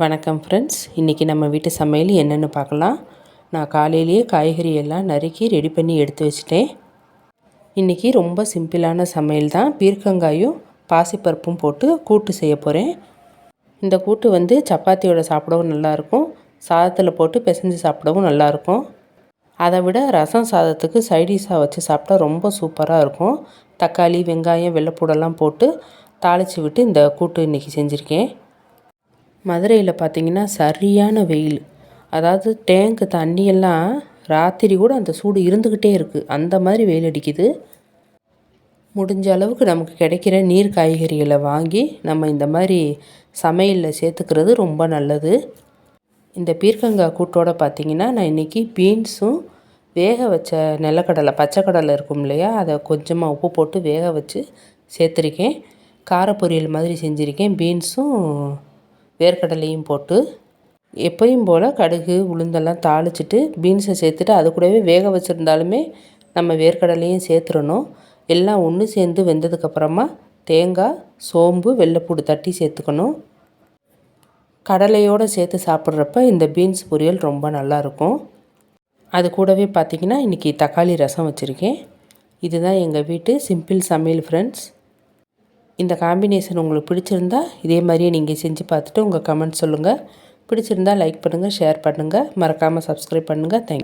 வணக்கம் ஃப்ரெண்ட்ஸ் இன்றைக்கி நம்ம வீட்டு சமையல் என்னென்னு பார்க்கலாம். நான் காலையிலேயே காய்கறி எல்லாம் நறுக்கி ரெடி பண்ணி எடுத்து வச்சிட்டேன். இன்றைக்கி ரொம்ப சிம்பிளான சமையல் தான். பீர்க்கங்காயும் பாசிப்பருப்பும் போட்டு கூட்டு செய்ய போகிறேன் இந்த கூட்டு வந்து சப்பாத்தியோட சாப்பிடவும் நல்லாயிருக்கும். சாதத்தில் போட்டு பிசைஞ்சு சாப்பிடவும் நல்லாயிருக்கும். அதை விட ரசம் சாதத்துக்கு சைடிஷாக வச்சு சாப்பிட்டா ரொம்ப சூப்பராக இருக்கும். தக்காளி வெங்காயம் வெள்ளைப்பூடெல்லாம் போட்டு தாளித்து விட்டு இந்த கூட்டு இன்றைக்கி செஞ்சுருக்கேன். மதுரையில் பார்த்திங்கன்னா சரியான வெயில். அதாவது டேங்க்கு தண்ணியெல்லாம் ராத்திரி கூட அந்த சூடு இருந்துக்கிட்டே இருக்குது அந்த மாதிரி வெயில் அடிக்குது. முடிஞ்ச அளவுக்கு நமக்கு கிடைக்கிற நீர் காய்கறிகளை வாங்கி நம்ம இந்த மாதிரி சமையலில் சேர்த்துக்கிறது ரொம்ப நல்லது. இந்த பீர்க்கங்காய் கூட்டோடு பார்த்திங்கன்னா நான் இன்றைக்கி பீன்ஸும் வேக வச்ச நிலக்கடலை பச்சைக்கடலை இருக்கும் இல்லையா? அதை கொஞ்சமாக உப்பு போட்டு வேக வச்சு சேர்த்துருக்கேன். காரப்பொரியல் மாதிரி செஞ்சுருக்கேன். பீன்ஸும் வேர்க்கடலையும் போட்டு எப்பயும் போல் கடுகு உளுந்தெல்லாம் தாளிச்சிட்டு பீன்ஸை சேர்த்துட்டு அது கூடவே வேக வச்சுருந்தாலுமே நம்ம வேர்க்கடலையும் சேர்த்துடணும். எல்லாம் ஒன்று சேர்ந்து வெந்ததுக்கப்புறமா தேங்காய் சோம்பு வெள்ளைப்பூடு தட்டி சேர்த்துக்கணும். கடலையோடு சேர்த்து சாப்பிட்றப்ப இந்த பீன்ஸ் பொரியல் ரொம்ப நல்லாயிருக்கும் அது கூடவே பார்த்திங்கன்னா இன்றைக்கி தக்காளி ரசம் வச்சுருக்கேன். இதுதான் எங்கள் வீட்டு சிம்பிள் சமையல் ஃப்ரெண்ட்ஸ் இந்த காம்பினேஷன் உங்களுக்கு பிடிச்சிருந்தா இதே மாதிரியே நீங்கள் செஞ்சு பார்த்துட்டு உங்கள் கமெண்ட் சொல்லுங்கள் பிடிச்சிருந்தா லைக் பண்ணுங்கள் ஷேர் பண்ணுங்கள் மறக்காமல் சப்ஸ்கிரைப் பண்ணுங்கள் தேங்க்